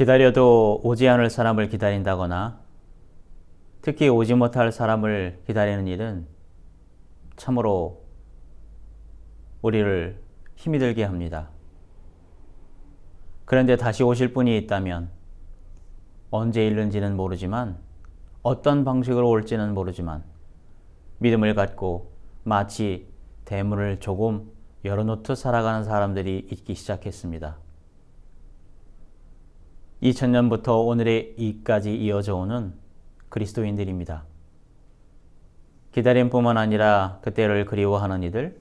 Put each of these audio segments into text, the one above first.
기다려도 오지 않을 사람을 기다린다거나 특히 오지 못할 사람을 기다리는 일은 참으로 우리를 힘이 들게 합니다. 그런데 다시 오실 분이 있다면 언제 일는지는 모르지만 어떤 방식으로 올지는 모르지만 믿음을 갖고 마치 대문을 조금 열어놓듯 살아가는 사람들이 있기 시작했습니다. 2000년부터 오늘의 이까지 이어져 오는 그리스도인들입니다. 기다림뿐만 아니라 그때를 그리워하는 이들,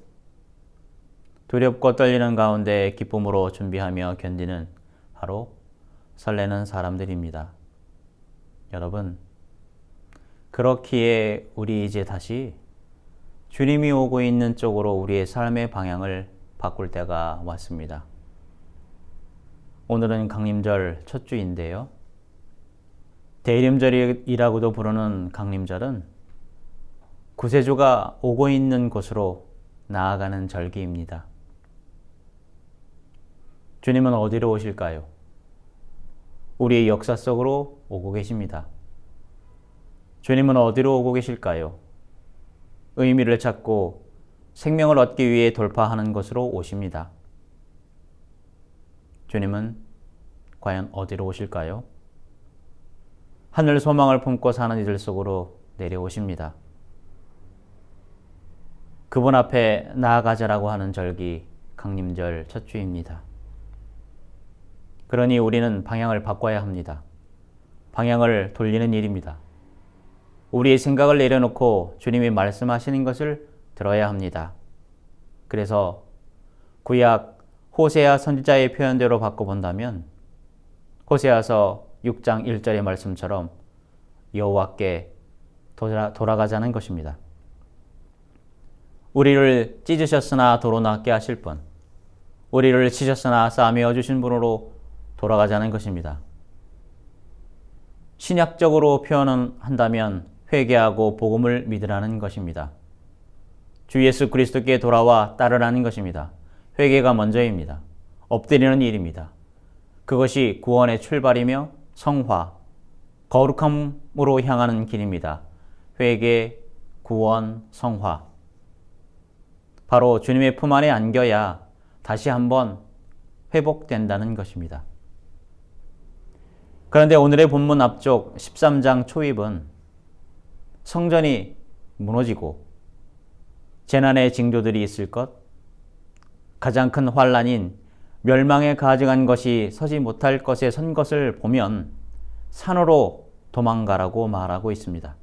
두렵고 떨리는 가운데 기쁨으로 준비하며 견디는 바로 설레는 사람들입니다. 여러분, 그렇기에 우리 이제 다시 주님이 오고 있는 쪽으로 우리의 삶의 방향을 바꿀 때가 왔습니다. 오늘은 강림절 첫 주인데요. 대림절이라고도 부르는 강림절은 구세주가 오고 있는 곳으로 나아가는 절기입니다. 주님은 어디로 오실까요? 우리의 역사 속으로 오고 계십니다. 주님은 어디로 오고 계실까요? 의미를 찾고 생명을 얻기 위해 돌파하는 것으로 오십니다. 주님은 과연 어디로 오실까요? 하늘 소망을 품고 사는 이들 속으로 내려오십니다. 그분 앞에 나아가자라고 하는 절기 강림절 첫 주입니다. 그러니 우리는 방향을 바꿔야 합니다. 방향을 돌리는 일입니다. 우리의 생각을 내려놓고 주님이 말씀하시는 것을 들어야 합니다. 그래서 구약 호세아 선지자의 표현대로 바꿔본다면 호세아서 6장 1절의 말씀처럼 여호와께 돌아, 돌아 가자는 것입니다. 우리를 찢으셨으나 도로 낫게 하실 분, 우리를 치셨으나 싸매어 주신 분으로 돌아가자는 것입니다. 신약적으로 표현한다면 회개하고 복음을 믿으라는 것입니다. 주 예수 그리스도께 돌아와 따르라는 것입니다. 회개가 먼저입니다. 엎드리는 일입니다. 그것이 구원의 출발이며 성화, 거룩함으로 향하는 길입니다. 회개, 구원, 성화. 바로 주님의 품 안에 안겨야 다시 한번 회복된다는 것입니다. 그런데 오늘의 본문 앞쪽 13장 초입은 성전이 무너지고 재난의 징조들이 있을 것, 가장 큰 환란인 멸망에 가증한 것이 서지 못할 것에 선 것을 보면 산으로 도망가라고 말하고 있습니다.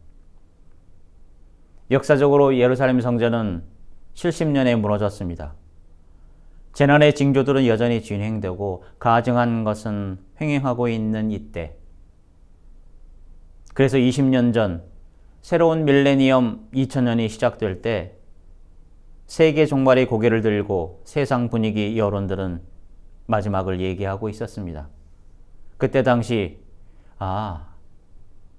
역사적으로 예루살렘 성전은 70년에 무너졌습니다. 재난의 징조들은 여전히 진행되고 가증한 것은 횡행하고 있는 이때 그래서 20년 전 새로운 밀레니엄 2000년이 시작될 때 세계 종말의 고개를 들고 세상 분위기 여론들은 마지막을 얘기하고 있었습니다. 그때 당시 아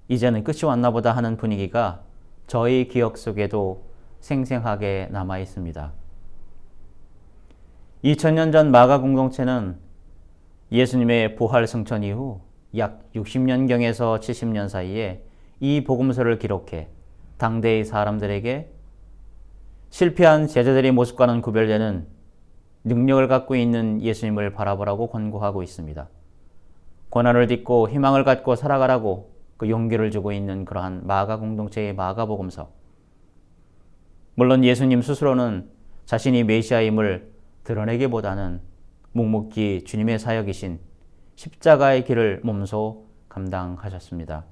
이제는 끝이 왔나 보다 하는 분위기가 저희 기억 속에도 생생하게 남아 있습니다. 2000년 전 마가 공동체는 예수님의 부활 승천 이후 약 60년경에서 70년 사이에 이 복음서를 기록해 당대의 사람들에게 실패한 제자들의 모습과는 구별되는 능력을 갖고 있는 예수님을 바라보라고 권고하고 있습니다. 고난을 딛고 희망을 갖고 살아가라고 그 용기를 주고 있는 그러한 마가 공동체의 마가 복음서. 물론 예수님 스스로는 자신이 메시아임을 드러내기보다는 묵묵히 주님의 사역이신 십자가의 길을 몸소 감당하셨습니다.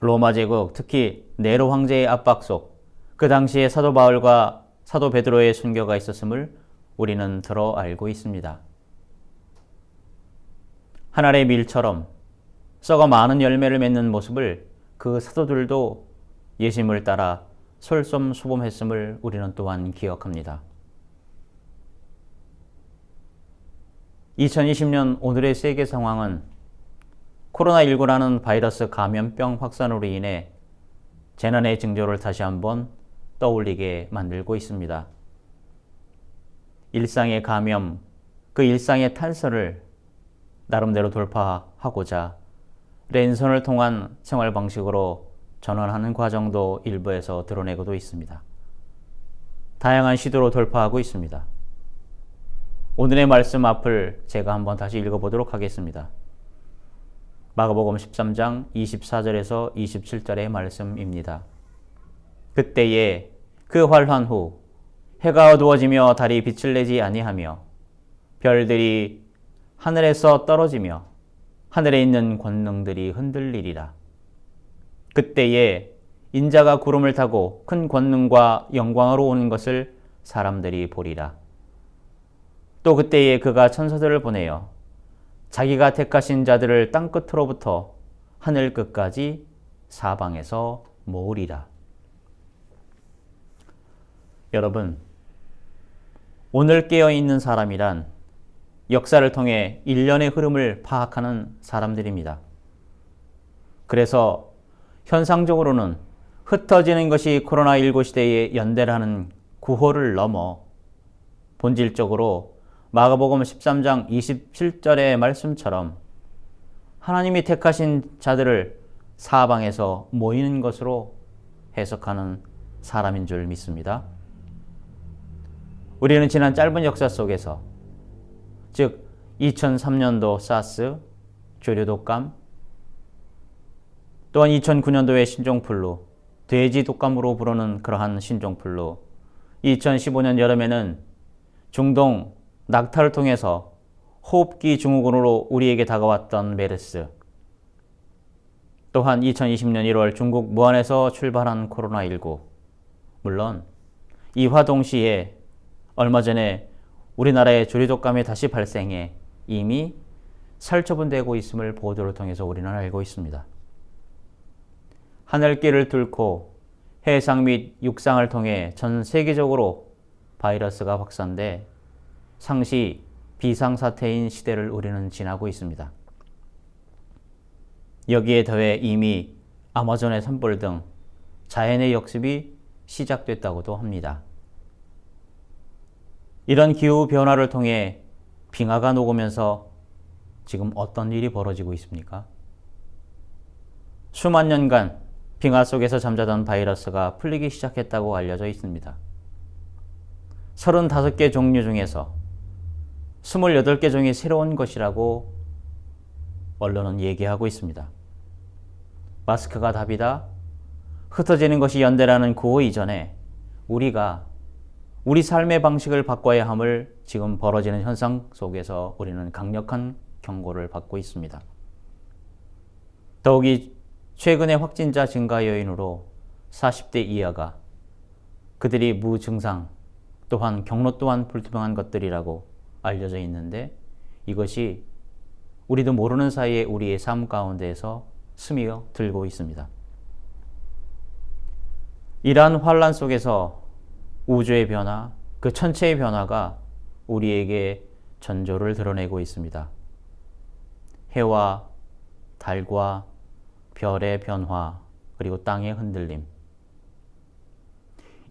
로마 제국, 특히 네로 황제의 압박 속 그 당시에 사도 바울과 사도 베드로의 순교가 있었음을 우리는 들어 알고 있습니다. 하늘의 밀처럼 썩어 많은 열매를 맺는 모습을 그 사도들도 예심을 따라 솔솜수범했음을 우리는 또한 기억합니다. 2020년 오늘의 세계 상황은 코로나19라는 바이러스 감염병 확산으로 인해 재난의 징조를 다시 한번 떠올리게 만들고 있습니다. 일상의 감염, 그 일상의 탄서를 나름대로 돌파하고자 랜선을 통한 생활 방식으로 전환하는 과정도 일부에서 드러내고도 있습니다. 다양한 시도로 돌파하고 있습니다. 오늘의 말씀 앞을 제가 한번 다시 읽어보도록 하겠습니다. 마가복음 13장 24절에서 27절의 말씀입니다. 그때에 그 활환 후 해가 어두워지며 달이 빛을 내지 아니하며 별들이 하늘에서 떨어지며 하늘에 있는 권능들이 흔들리리라. 그때에 인자가 구름을 타고 큰 권능과 영광으로 오는 것을 사람들이 보리라. 또 그때에 그가 천사들을 보내어 자기가 택하신 자들을 땅 끝으로부터 하늘 끝까지 사방에서 모으리라. 여러분, 오늘 깨어 있는 사람이란 역사를 통해 일련의 흐름을 파악하는 사람들입니다. 그래서 현상적으로는 흩어지는 것이 코로나19 시대의 연대라는 구호를 넘어 본질적으로 마가복음 13장 27절의 말씀처럼 하나님이 택하신 자들을 사방에서 모이는 것으로 해석하는 사람인 줄 믿습니다. 우리는 지난 짧은 역사 속에서 즉 2003년도 사스, 조류 독감, 또한 2009년도의 신종플루, 돼지 독감으로 부르는 그러한 신종플루, 2015년 여름에는 중동 낙타를 통해서 호흡기 증후군으로 우리에게 다가왔던 메르스, 또한 2020년 1월 중국 무안에서 출발한 코로나19, 물론 이화 동시에 얼마 전에 우리나라의 조류독감이 다시 발생해 이미 살처분되고 있음을 보도를 통해서 우리는 알고 있습니다. 하늘길을 뚫고 해상 및 육상을 통해 전 세계적으로 바이러스가 확산돼 상시 비상사태인 시대를 우리는 지나고 있습니다. 여기에 더해 이미 아마존의 산불 등 자연의 역습이 시작됐다고도 합니다. 이런 기후 변화를 통해 빙하가 녹으면서 지금 어떤 일이 벌어지고 있습니까? 수만 년간 빙하 속에서 잠자던 바이러스가 풀리기 시작했다고 알려져 있습니다. 35개 종류 중에서 28개 종이 새로운 것이라고 언론은 얘기하고 있습니다. 마스크가 답이다. 흩어지는 것이 연대라는 구호 이전에 우리가 우리 삶의 방식을 바꿔야 함을 지금 벌어지는 현상 속에서 우리는 강력한 경고를 받고 있습니다. 더욱이 최근의 확진자 증가 요인으로 40대 이하가 그들이 무증상 또한 경로 또한 불투명한 것들이라고 알려져 있는데 이것이 우리도 모르는 사이에 우리의 삶 가운데에서 스며 들고 있습니다. 이러한 환란 속에서 우주의 변화, 그 천체의 변화가 우리에게 전조를 드러내고 있습니다. 해와 달과 별의 변화, 그리고 땅의 흔들림.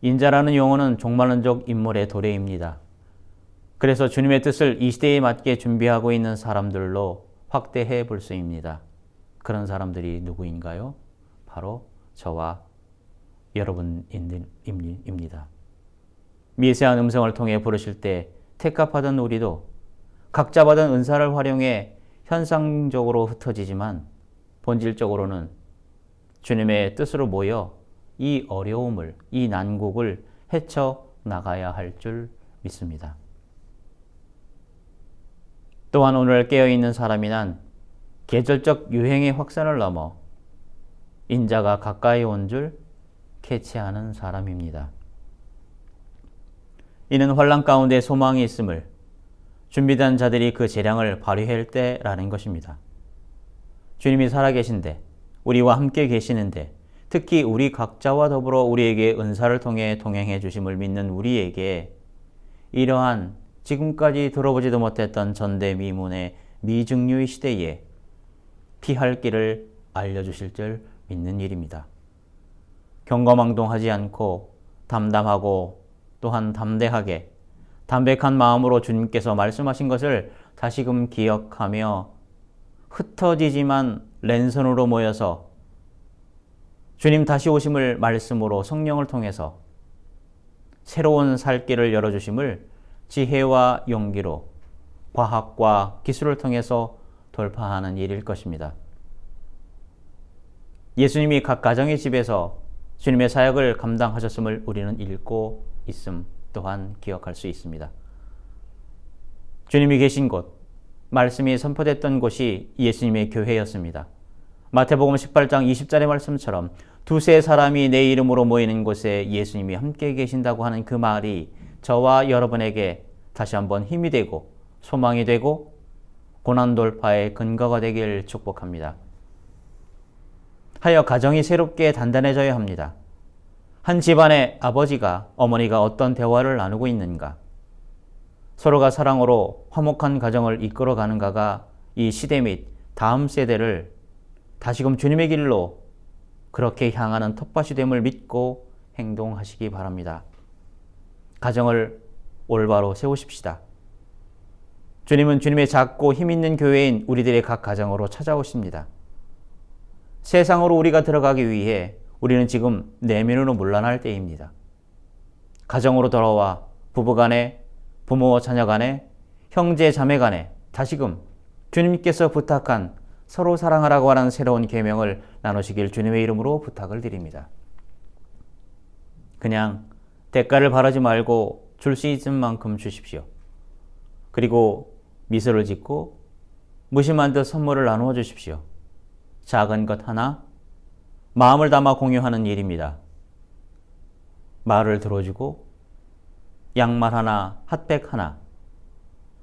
인자라는 용어는 종말론적 인물의 도래입니다. 그래서 주님의 뜻을 이 시대에 맞게 준비하고 있는 사람들로 확대해 볼 수 있습니다. 그런 사람들이 누구인가요? 바로 저와 여러분입니다. 미세한 음성을 통해 부르실 때 택합하던 우리도 각자 받은 은사를 활용해 현상적으로 흩어지지만 본질적으로는 주님의 뜻으로 모여 이 어려움을, 이 난국을 헤쳐 나가야 할 줄 믿습니다. 또한 오늘 깨어있는 사람이란 계절적 유행의 확산을 넘어 인자가 가까이 온 줄 캐치하는 사람입니다. 이는 환란 가운데 소망이 있음을 준비된 자들이 그 재량을 발휘할 때라는 것입니다. 주님이 살아계신데 우리와 함께 계시는데 특히 우리 각자와 더불어 우리에게 은사를 통해 동행해 주심을 믿는 우리에게 이러한 지금까지 들어보지도 못했던 전대미문의 미증류의 시대에 피할 길을 알려주실 줄 믿는 일입니다. 경거망동하지 않고 담담하고 또한 담대하게 담백한 마음으로 주님께서 말씀하신 것을 다시금 기억하며 흩어지지만 랜선으로 모여서 주님 다시 오심을 말씀으로 성령을 통해서 새로운 살 길을 열어주심을 지혜와 용기로 과학과 기술을 통해서 돌파하는 일일 것입니다. 예수님이 각 가정의 집에서 주님의 사역을 감당하셨음을 우리는 읽고 있음 또한 기억할 수 있습니다. 주님이 계신 곳, 말씀이 선포됐던 곳이 예수님의 교회였습니다. 마태복음 18장 20절의 말씀처럼 두세 사람이 내 이름으로 모이는 곳에 예수님이 함께 계신다고 하는 그 말이 저와 여러분에게 다시 한번 힘이 되고 소망이 되고 고난 돌파의 근거가 되길 축복합니다. 하여 가정이 새롭게 단단해져야 합니다. 한 집안의 아버지가 어머니가 어떤 대화를 나누고 있는가? 서로가 사랑으로 화목한 가정을 이끌어 가는가가 이 시대 및 다음 세대를 다시금 주님의 길로 그렇게 향하는 텃밭이 됨을 믿고 행동하시기 바랍니다. 가정을 올바로 세우십시다. 주님은 주님의 작고 힘있는 교회인 우리들의 각 가정으로 찾아오십니다. 세상으로 우리가 들어가기 위해 우리는 지금 내면으로 물러날 때입니다. 가정으로 돌아와 부부 간에 부모 자녀 간에 형제 자매 간에 다시금 주님께서 부탁한 서로 사랑하라고 하는 새로운 계명을 나누시길 주님의 이름으로 부탁을 드립니다. 그냥 대가를 바라지 말고 줄 수 있는 만큼 주십시오. 그리고 미소를 짓고 무심한 듯 선물을 나누어 주십시오. 작은 것 하나 마음을 담아 공유하는 일입니다. 말을 들어주고 양말 하나, 핫백 하나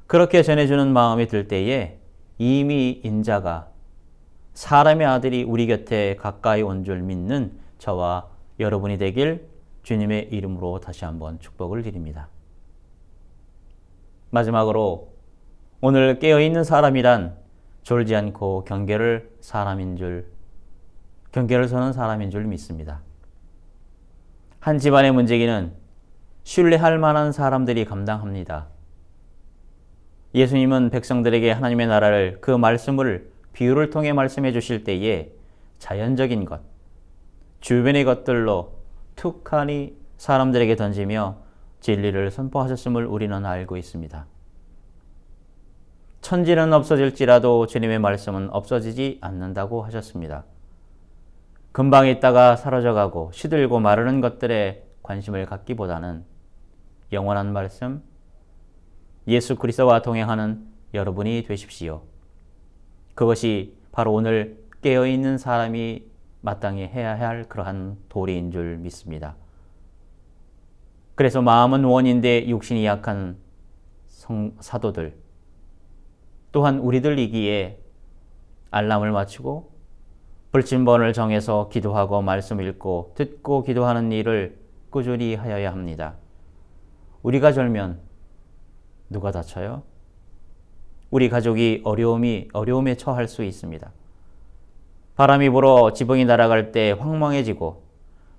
그렇게 전해주는 마음이 들 때에 이미 인자가 사람의 아들이 우리 곁에 가까이 온 줄 믿는 저와 여러분이 되길 주님의 이름으로 다시 한번 축복을 드립니다. 마지막으로 오늘 깨어있는 사람이란 졸지 않고 경계를 사람인 줄, 경계를 서는 사람인 줄 믿습니다. 한 집안의 문제기는 신뢰할 만한 사람들이 감당합니다. 예수님은 백성들에게 하나님의 나라를 그 말씀을 비유를 통해 말씀해 주실 때에 자연적인 것, 주변의 것들로 툭하니 사람들에게 던지며 진리를 선포하셨음을 우리는 알고 있습니다. 천지는 없어질지라도 주님의 말씀은 없어지지 않는다고 하셨습니다. 금방 있다가 사라져가고 시들고 마르는 것들에 관심을 갖기보다는 영원한 말씀, 예수 그리스도와 동행하는 여러분이 되십시오. 그것이 바로 오늘 깨어 있는 사람이 마땅히 해야 할 그러한 도리인 줄 믿습니다. 그래서 마음은 원인데 육신이 약한 성, 사도들, 또한 우리들이기에 알람을 맞추고 불침번을 정해서 기도하고 말씀 읽고 듣고 기도하는 일을 꾸준히 하여야 합니다. 우리가 절면 누가 다쳐요? 우리 가족이 어려움이 어려움에 처할 수 있습니다. 바람이 불어 지붕이 날아갈 때 황망해지고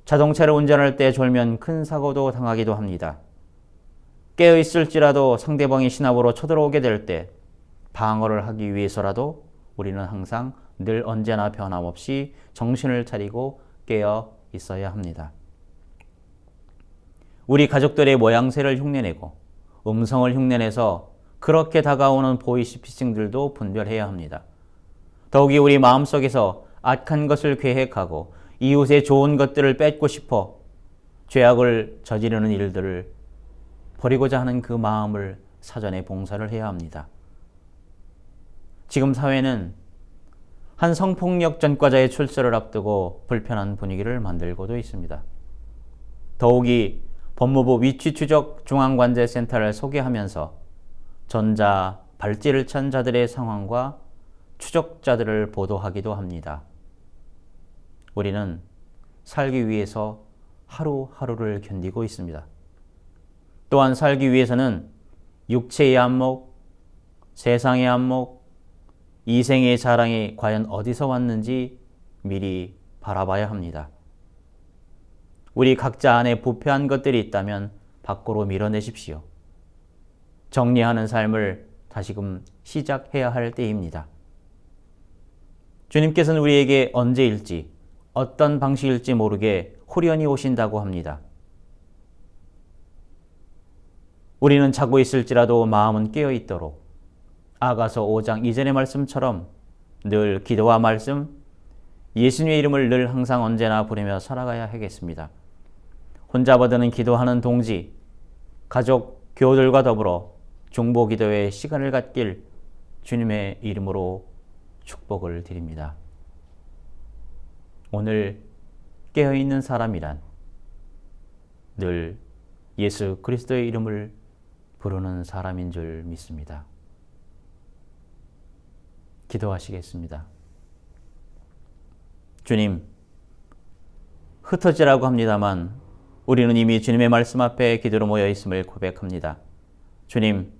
자동차를 운전할 때 졸면 큰 사고도 당하기도 합니다. 깨어 있을지라도 상대방이 신압으로 쳐들어오게 될 때 방어를 하기 위해서라도 우리는 항상 늘 언제나 변함없이 정신을 차리고 깨어 있어야 합니다. 우리 가족들의 모양새를 흉내내고 음성을 흉내내서 그렇게 다가오는 보이시피싱들도 분별해야 합니다. 더욱이 우리 마음속에서 악한 것을 계획하고 이웃의 좋은 것들을 뺏고 싶어 죄악을 저지르는 일들을 버리고자 하는 그 마음을 사전에 봉사를 해야 합니다. 지금 사회는 한 성폭력 전과자의 출소를 앞두고 불편한 분위기를 만들고도 있습니다. 더욱이 법무부 위치 추적 중앙관제센터를 소개하면서 전자 발찌를 찬 자들의 상황과 추적자들을 보도하기도 합니다. 우리는 살기 위해서 하루하루를 견디고 있습니다. 또한 살기 위해서는 육체의 안목, 세상의 안목, 이 생의 자랑이 과연 어디서 왔는지 미리 바라봐야 합니다. 우리 각자 안에 부패한 것들이 있다면 밖으로 밀어내십시오. 정리하는 삶을 다시금 시작해야 할 때입니다. 주님께서는 우리에게 언제일지 어떤 방식일지 모르게 후련히 오신다고 합니다. 우리는 자고 있을지라도 마음은 깨어 있도록 아가서 5장 이전의 말씀처럼 늘 기도와 말씀, 예수님의 이름을 늘 항상 언제나 부르며 살아가야 하겠습니다. 혼자 버드는 기도하는 동지, 가족, 교우들과 더불어 중보 기도에 시간을 갖길 주님의 이름으로 축복을 드립니다. 오늘 깨어있는 사람이란 늘 예수 그리스도의 이름을 부르는 사람인 줄 믿습니다. 기도하시겠습니다. 주님, 흩어지라고 합니다만 우리는 이미 주님의 말씀 앞에 기도로 모여 있음을 고백합니다. 주님,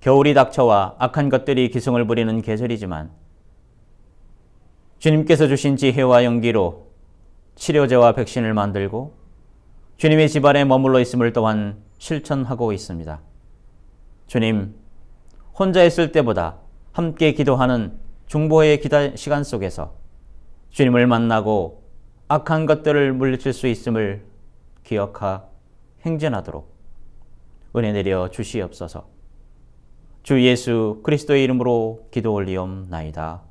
겨울이 닥쳐와 악한 것들이 기승을 부리는 계절이지만 주님께서 주신 지혜와 용기로 치료제와 백신을 만들고 주님의 집안에 머물러 있음을 또한 실천하고 있습니다. 주님, 혼자 있을 때보다 함께 기도하는 중보의 기다 시간 속에서 주님을 만나고 악한 것들을 물리칠 수 있음을 기억하 행전하도록 은혜 내려 주시옵소서. 주 예수 그리스도의 이름으로 기도 올리옵나이다.